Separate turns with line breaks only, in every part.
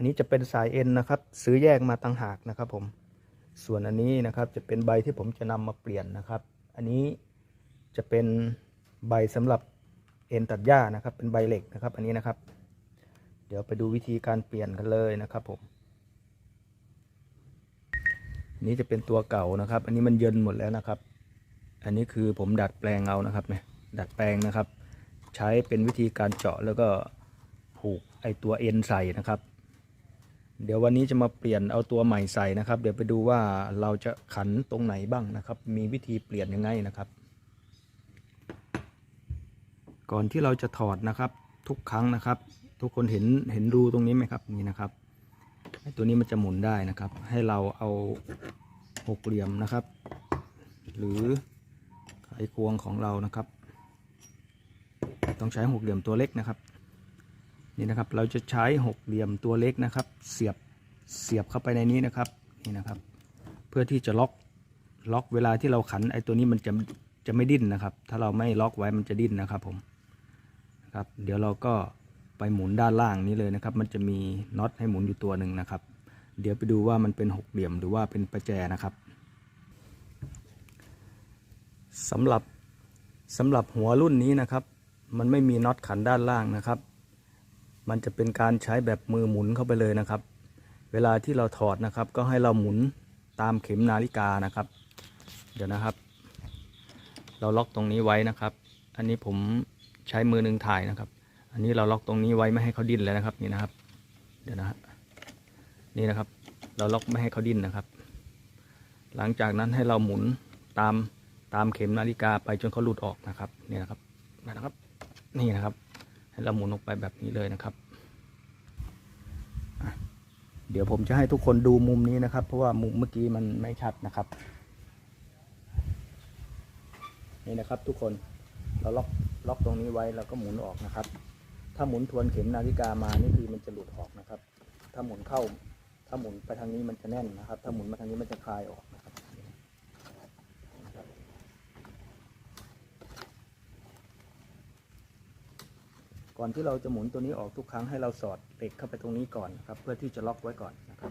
อันนี้จะเป็นสายเอ็นนะครับ ซื้อแยกมาต่างหากนะครับ ผม ส่วนอันนี้นะครับจะเป็นใบที่ผมจะนำมาเปลี่ยนนะครับ อันนี้จะเป็นใบสำหรับเอ็นตัดหญ้านะครับ เป็นใบเหล็กนะครับ อันนี้นะครับ เดี๋ยวไปดูวิธีการเปลี่ยนกันเลยนะครับ ผมนนี้จะเป็นตัวเก่านะครับ อันนี้มันเยินหมดแล้วนะครับ อันนี้คือผมดัดแปลงเอานะครับเนี่ยดัดแปลงนะครับ ใช้เป็นวิธีการเจาะแล้วก็ผูกไอตัวเอ็นใส่นะครับ เดี๋ยววันนี้จะมาเปลี่ยนเอาตัวใหม่ใส่นะครับ เดี๋ยวไปดูว่าเราจะขันตรงไหนบ้างนะครับ มีวิธีเปลี่ยนยังไงนะครับ ก่อนที่เราจะถอดนะครับ ทุกครั้งนะครับ ทุกคนเห็นเห็นรูตรงนี้ไหมครับนี่นะครับตัวนี้มันจะหมุนได้นะครับ ให้เราเอาหกเหลี่ยมนะครับ หรือไขควงของเรานะครับ ต้องใช้หกเหลี่ยมตัวเล็กนะครับ นี่นะครับเราจะใช้หกเหลี่ยมตัวเล็กนะครับ เสียบเสียบเข้าไปในนี้นะครับนี่นะครับ เพื่อที่จะล็อกล็อกเวลาที่เราขันไอ้ตัวนี้มันจะจะไม่ดิ้นนะครับ ถ้าเราไม่ล็อกไว้มันจะดิ้นนะครับผมนะครับเดี๋ยวเราก็ไปหมุนด้านล่างนี้เลยนะครับ มันจะมีน็อตให้หมุนอยู่ตัวหนึ่งนะครับ เดี๋ยวไปดูว่ามันเป็นหกเหลี่ยมหรือว่าเป็นประแจนะครับสำหรับสำหรับหัวรุ่นนี้นะครับ มันไม่มีน็อตขันด้านล่างนะครับ มันจะเป็นการใช้แบบมือหมุนเข้าไปเลยนะครับ เวลาที่เราถอดนะครับ ก็ให้เราหมุนตามเข็มนาฬิกานะครับ เดี๋ยวนะครับ เราล็อกตรงนี้ไว้นะครับ อันนี้ผมใช้มือหนึ่งถ่ายนะครับ อันนี้เราล็อกตรงนี้ไว้ไม่ให้เขาดิ้นเลยนะครับนี่นะครับ เดี๋ยวนะฮะนี่นะครับ เราล็อกไม่ให้เขาดิ้นนะครับ หลังจากนั้นให้เราหมุนตามตามเข็มนาฬิกาไปจนเขาหลุดออกนะครับ นี่นะครับนะครับ นี่นะครับ เราหมุนออกไปแบบนี้เลยนะครับ เดี๋ยวผมจะให้ทุกคนดูมุมนี้นะครับ เพราะว่ามุมเมื่อกี้มันไม่ชัดนะครับ นี่นะครับทุกคนเราล็อกล็อกตรงนี้ไว้แล้วก็หมุนออกนะครับ ถ้าหมุนทวนเข็มนาฬิกามานี่คือมันจะหลุดออกนะครับ ถ้าหมุนเข้า ถ้าหมุนไปทางนี้มันจะแน่นนะครับ ถ้าหมุนมาทางนี้มันจะคลายออกนะครับ ก่อนที่เราจะหมุนตัวนี้ออกทุกครั้งให้เราสอดเหล็กเข้าไปตรงนี้ก่อนนะครับ เพื่อที่จะล็อกไว้ก่อนนะครับ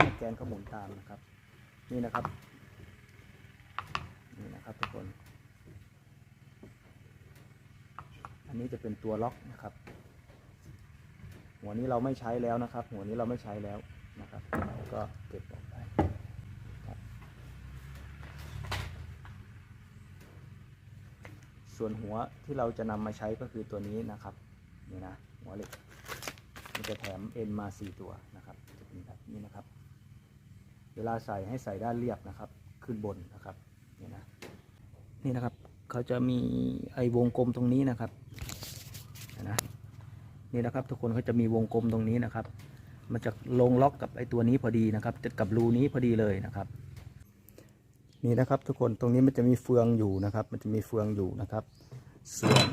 ให้แกนเขาหมุนตามนะครับ นี่นะครับ นี่นะครับทุกคน อันนี้จะเป็นตัวล็อกนะครับ หัวนี้เราไม่ใช้แล้วนะครับ หัวนี้เราไม่ใช้แล้วนะครับเราก็เก็บออกไปส่วนหัวที่เราจะนำมาใช้ก็คือตัวนี้นะครับ นี่นะหัวเหล็กมันจะแถมเอ็นมาสี่ตัวนะครับจะเป็นแบบนี้นะครับ เวลาใส่ให้ใส่ด้านเรียบนะครับ ขึ้นบนนะครับนี่นะนี่นะครับเขาจะมีไอ้วงกลมตรงนี้นะครับนะนี่นะครับทุกคนเขาจะมีวงกลมตรงนี้นะครับ มันจะลงล็อกกับไอ้ตัวนี้พอดีนะครับจะกับรูนี้พอดีเลยนะครับ นี่นะครับทุกคนตรงนี้มันจะมีเฟืองอยู่นะครับ มันจะมีเฟืองอยู่นะครับ ส่วน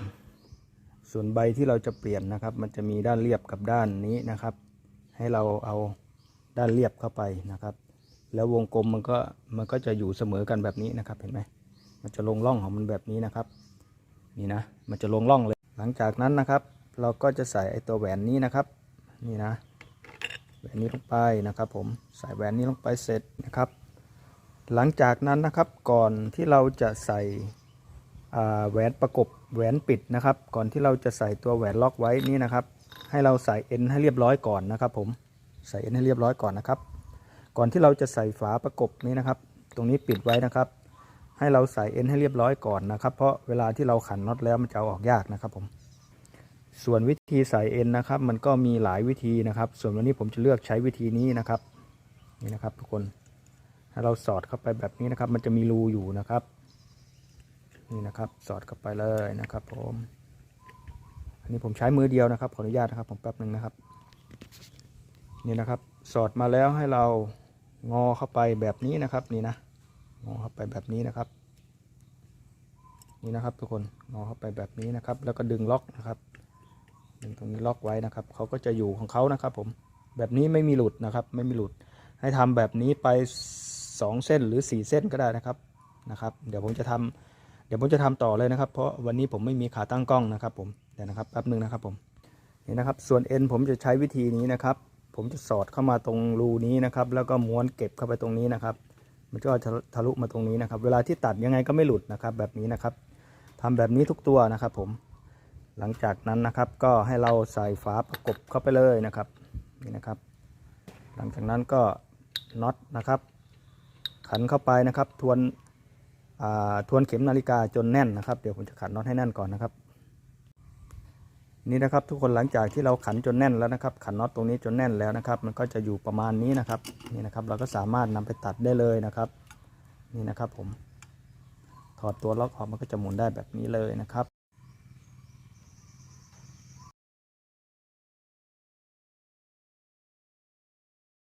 ส่วนใบที่เราจะเปลี่ยนนะครับ มันจะมีด้านเรียบกับด้านนี้นะครับ ให้เราเอาด้านเรียบเข้าไปนะครับ แล้ววงกลมมันก็มันก็จะอยู่เสมอกันแบบนี้นะครับเห็นไหมมันจะลงร่องของมันแบบนี้นะครับ นี่นะ มันจะลงร่องเลย หลังจากนั้นนะครับ เราก็จะใส่ไอตัวแหวนนี้นะครับ นี่นะแหวนนี้ลงไปนะครับ ผมใส่แหวนนี้ลงไปเสร็จนะครับ หลังจากนั้นนะครับก่อนที่เราจะใส่ แหวนประกบแหวนปิดนะครับ ก่อนที่เราจะใส่ตัวแหวนล็อกไว้นี่นะครับ ให้เราใส่เอ็นให้เรียบร้อยก่อนนะครับ ผมใส่เอ็นให้เรียบร้อยก่อนนะครับ ก่อนที่เราจะใส่ฝาประกบนี้นะครับ ตรงนี้ปิดไว้นะครับ ให้เราใส่เอ็นให้เรียบร้อยก่อนนะครับ เพราะเวลาที่เราขันน็อตแล้วมันจะเอาออกยากนะครับ ผม ส่วนวิธีใส่เอ็นนะครับ มันก็มีหลายวิธีนะครับ ส่วนวันนี้ผมจะเลือกใช้วิธีนี้นะครับนี่นะครับ ทุกคนให้เราสอดเข้าไปแบบนี้นะครับ มันจะมีรูอยู่นะครับ นี่นะครับสอดเข้าไปเลยนะครับ ผม อันนี้ผมใช้มือเดียวนะครับ ขออนุญาตนะครับ ผมแป๊บหนึ่งนะครับ นี่นะครับ สอดมาแล้วให้เรางอเข้าไปแบบนี้นะครับ นี่นะงอเข้าไปแบบนี้นะครับ นี่นะครับ ทุกคนงอเข้าไปแบบนี้นะครับ แล้วก็ดึงล็อกนะครับดึงตรงนี้ล็อกไว้นะครับเขาก็จะอยู่ของเขานะครับ ผมแบบนี้ไม่มีหลุดนะครับ ไม่มีหลุด ให้ทำแบบนี้ไปสองเส้นหรือสี่เส้นก็ได้นะครับนะครับ เดี๋ยวผมจะทำ เดี๋ยวผมจะทำต่อเลยนะครับ เพราะวันนี้ผมไม่มีขาตั้งกล้องนะครับ ผมเดี๋ยวนะครับแป๊บหนึ่งนะครับผมนี่นะครับ ส่วนเอ็นผมจะใช้วิธีนี้นะครับ ผมจะสอดเข้ามาตรงรูนี้นะครับ แล้วก็ม้วนเก็บเข้าไปตรงนี้นะครับ มันก็จะทะลุมาตรงนี้นะครับ เวลาที่ตัดยังไงก็ไม่หลุดนะครับ แบบนี้นะครับทำแบบนี้ทุกตัวนะครับ ผม หลังจากนั้นนะครับ ก็ให้เราใส่ฝาประกบเข้าไปเลยนะครับนี่นะครับ หลังจากนั้นก็น็อตนะครับ ขันเข้าไปนะครับ ทวน ทวนเข็มนาฬิกาจนแน่นนะครับ เดี๋ยวผมจะขันน็อตให้แน่นก่อนนะครับ นี่นะครับทุกคนหลังจากที่เราขันจนแน่นแล้วนะครับ ขันน็อตตรงนี้จนแน่นแล้วนะครับ มันก็จะอยู่ประมาณนี้นะครับนี่นะครับ เราก็สามารถนำไปตัดได้เลยนะครับ นี่นะครับผมถอดตัวล็อกออกมันก็จะหมุนได้แบบนี้เลยนะครับ